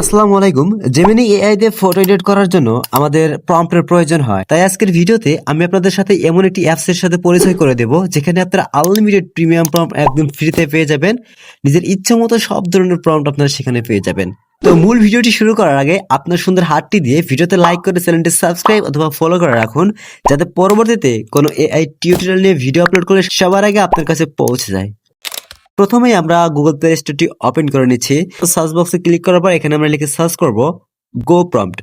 আসসালামু আলাইকুম। Gemini AI দিয়ে ফটো এডিট করার জন্য আমাদের প্রম্পটের প্রয়োজন হয়। তাই আজকের ভিডিওতে আমি আপনাদের সাথে এমন একটি অ্যাপস এর সাথে পরিচয় করে দেব, যেখানে আপনারা আনলিমিটেড প্রিমিয়াম প্রম্পট একদম ফ্রিতে পেয়ে যাবেন। নিজের ইচ্ছা মতো সব ধরনের প্রম্পট আপনারা সেখানে পেয়ে যাবেন। তো মূল ভিডিওটি শুরু করার আগে আপনার সুন্দর হাতটি দিয়ে ভিডিওতে লাইক করে চ্যানেলটি সাবস্ক্রাইব অথবা ফলো করে রাখুন, যাতে পরবর্তীতে কোনো এআই টিউটোরিয়াল নিয়ে ভিডিও আপলোড করলে সবার আগে আপনার কাছে পৌঁছে যায়। প্রথমেই আমরা গুগল প্লে স্টোরটি ওপেন করে নিচ্ছি। সার্চ বক্সে ক্লিক করার পর এখানে আমরা লিখে সার্চ করব গো প্রম্পট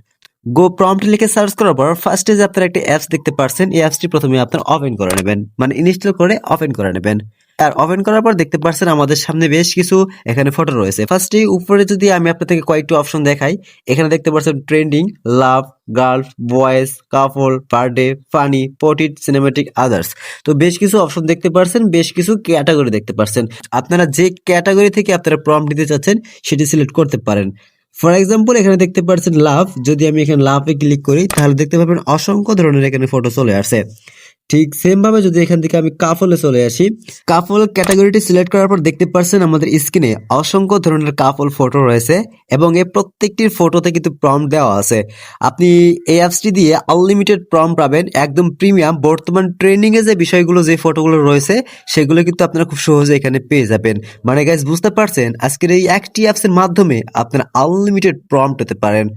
গো প্রম্পট লিখে সার্চ করার পর ফার্স্টে যে আপনারা একটা অ্যাপস দেখতে পারছেন, এই অ্যাপসটি প্রথমে আপনার ওপেন করে নেবেন। মানে ইনস্টল করে ওপেন করে নেবেন। আর ওপেন করার পর দেখতে পাচ্ছেন আমাদের সামনে বেশ কিছু এখানে ফটো রয়েছে। ফার্স্টে উপরে যদি আমি আপনাদেরকে কয়েকটি অপশন দেখাই, এখানে দেখতে পাচ্ছেন trending love girls boys couple birthday funny পটিট cinematic others তো বেশ কিছু অপশন দেখতে পারছেন, বেশ কিছু ক্যাটাগরি দেখতে পারছেন। আপনারা যে ক্যাটাগরি থেকে আপনারা প্রম্পট দিতে চাচ্ছেন, সেটি সিলেক্ট করতে পারেন। ফর এক্সাম্পল এখানে দেখতে পাচ্ছেন লাভ। যদি আমি এখানে লাভে ক্লিক করি, তাহলে দেখতে পাবেন অসংখ্য ধরনের এখানে ফটো চলে আসে। ঠিক সেম ভাবে যদি এখান থেকে আমি কাফলে চলে আসি, কাফল ক্যাটাগরিটি সিলেক্ট করার পর দেখতে পাচ্ছেন আমাদের স্ক্রিনে অসংখ্য ধরনের কাফল ফটো রয়েছে এবং এই প্রত্যেকটির ফটোতে কিন্তু প্রম দেওয়া আছে। আপনি এই অ্যাপসটি দিয়ে আনলিমিটেড প্রম পাবেন, একদম প্রিমিয়াম বর্তমান ট্রেন্ডিং এ যে বিষয়গুলো, যে ফটোগুলো রয়েছে, সেগুলো কিন্তু আপনারা খুব সহজে এখানে পেয়ে যাবেন। মানে গাইজ বুঝতে পারছেন? আজকের এই একটি অ্যাপসের মাধ্যমে আপনারা আনলিমিটেড প্রম পেতে পারেন।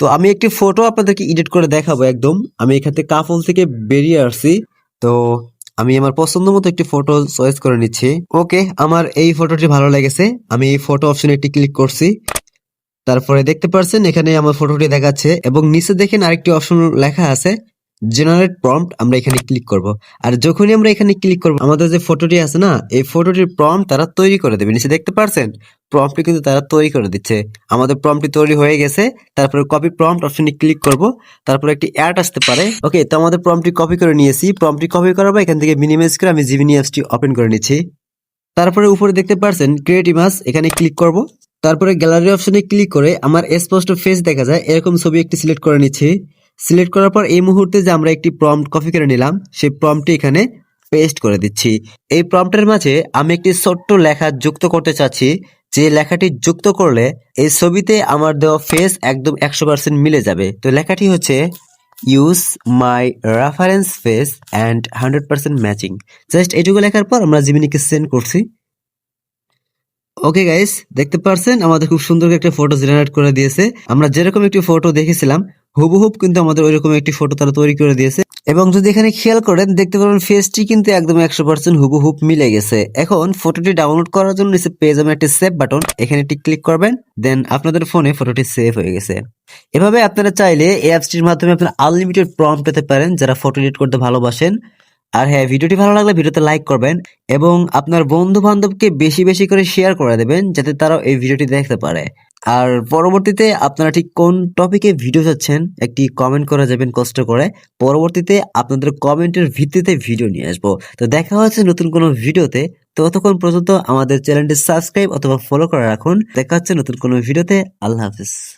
তো আমি একটি ফটো আপনাদেরকে এডিট করে দেখাবো একদম। আমি এখান থেকে কাফল থেকে বেরিয়ে আসছি। তো আমি আমার পছন্দ মতো একটি ফটো চয়েস করে নিচ্ছি। ওকে আমার এই ফটোটি ভালো লেগেছে। আমি এই ফটো অপশনে একটি ক্লিক করছি। তারপরে দেখতে পারছেন, এখানে আমার ফটোটি দেখাচ্ছে এবং নিচে দেখেন আরেকটি অপশন লেখা আছে। জেনারেট প্রম্পট আমরা এখানে ক্লিক করব। আর যখনই আমরা এখানে ক্লিক করব, আমাদের যে ফটোটি আছে না, এই ফটোটির প্রম্পট তারা তৈরি করে দেবে। নিচে দেখতে পারছেন? প্রম্পটটি কিন্তু তারা তৈরি করে দিচ্ছে। আমাদের প্রম্পটটি তৈরি হয়ে গেছে। তারপরে কপি প্রম্পট অপশনে ক্লিক করব। তারপরে একটি অ্যাড আসতে পারে। ওকে তো আমাদের প্রম্পটটি কপি করে নিয়েছি। প্রম্পটটি কপি করার পর এখান থেকে মিনিমাইজ করে আমি জিমিনি অ্যাপসটি ওপেন করে নিচ্ছি। তারপরে উপরে দেখতে পারছেন ক্রিয়েট ইমাজ এখানে ক্লিক করব। তারপরে গ্যালারি অপশনে ক্লিক করে আমার স্পষ্ট ফেস দেখা যায়। এরকম ছবি একটি সিলেক্ট করে নিচ্ছি। সিলেক্ট করার পর এই মুহূর্তে যে আমরা একটি প্রম্পট কপি করে নিলাম, সেই প্রম্পটটি এখানে পেস্ট করে দিচ্ছি। এই প্রম্পটের মাঝে আমি একটি ছোট্ট লেখা যুক্ত করতে চাচ্ছি। যে লেখাটি যুক্ত করলে এই ছবিতে আমার দেওয়া ফেস একদম একশো পার্সেন্ট মিলে যাবে। তো লেখাটি হচ্ছে use my reference face and hundred percent matching just এটুকু লেখার পর আমরা জিমিনিকে সেন্ড করছি। ওকে গাইস দেখতে পারছেন? আমাদের খুব সুন্দর একটা ফটো জেনারেট করে দিয়েছে। আমরা যেরকম একটি ফটো দেখেছিলাম, হুবহুব কিন্তু আমাদের ওইরকম একটি ফটো তারা তৈরি করে দিয়েছে। এবং যদি এখানে খেয়াল করেন, দেখতে পারবেন ফেসটি কিন্তু একদম একশো পার্সেন্ট হুবহুব মিলে গেছে। এখন ফটোটি ডাউনলোড করার জন্য নিচে পেয়ে একটি সেভ বাটন এখানে একটি ক্লিক করবেন দেন আপনাদের ফোনে ফটোটি সেভ হয়ে গেছে। এভাবে আপনারা চাইলে এই অ্যাপসটির মাধ্যমে আপনারা আনলিমিটেড প্রম পেতে পারেন, যারা ফটো এডিট করতে ভালোবাসেন। আর হ্যাঁ ভিডিওটি ভালো লাগলে ভিডিওতে লাইক করবেন এবং আপনার বন্ধু বান্ধবকে বেশি বেশি করে শেয়ার করে দেবেন যাতে তারাও এই ভিডিওটি দেখতে পারে। আর পরবর্তীতে আপনারা ঠিক কোন টপিকে ভিডিও চাচ্ছেন একটি কমেন্ট করে যাবেন কষ্ট করে। পরবর্তীতে আপনাদের কমেন্টের ভিত্তিতে ভিডিও নিয়ে আসব। তো দেখা হচ্ছে নতুন কোনো ভিডিওতে। ততক্ষণ পর্যন্ত আমাদের চ্যানেলটি সাবস্ক্রাইব অথবা ফলো করে রাখুন। দেখা হচ্ছে নতুন কোনো ভিডিওতে। আল্লাহ হাফিজ।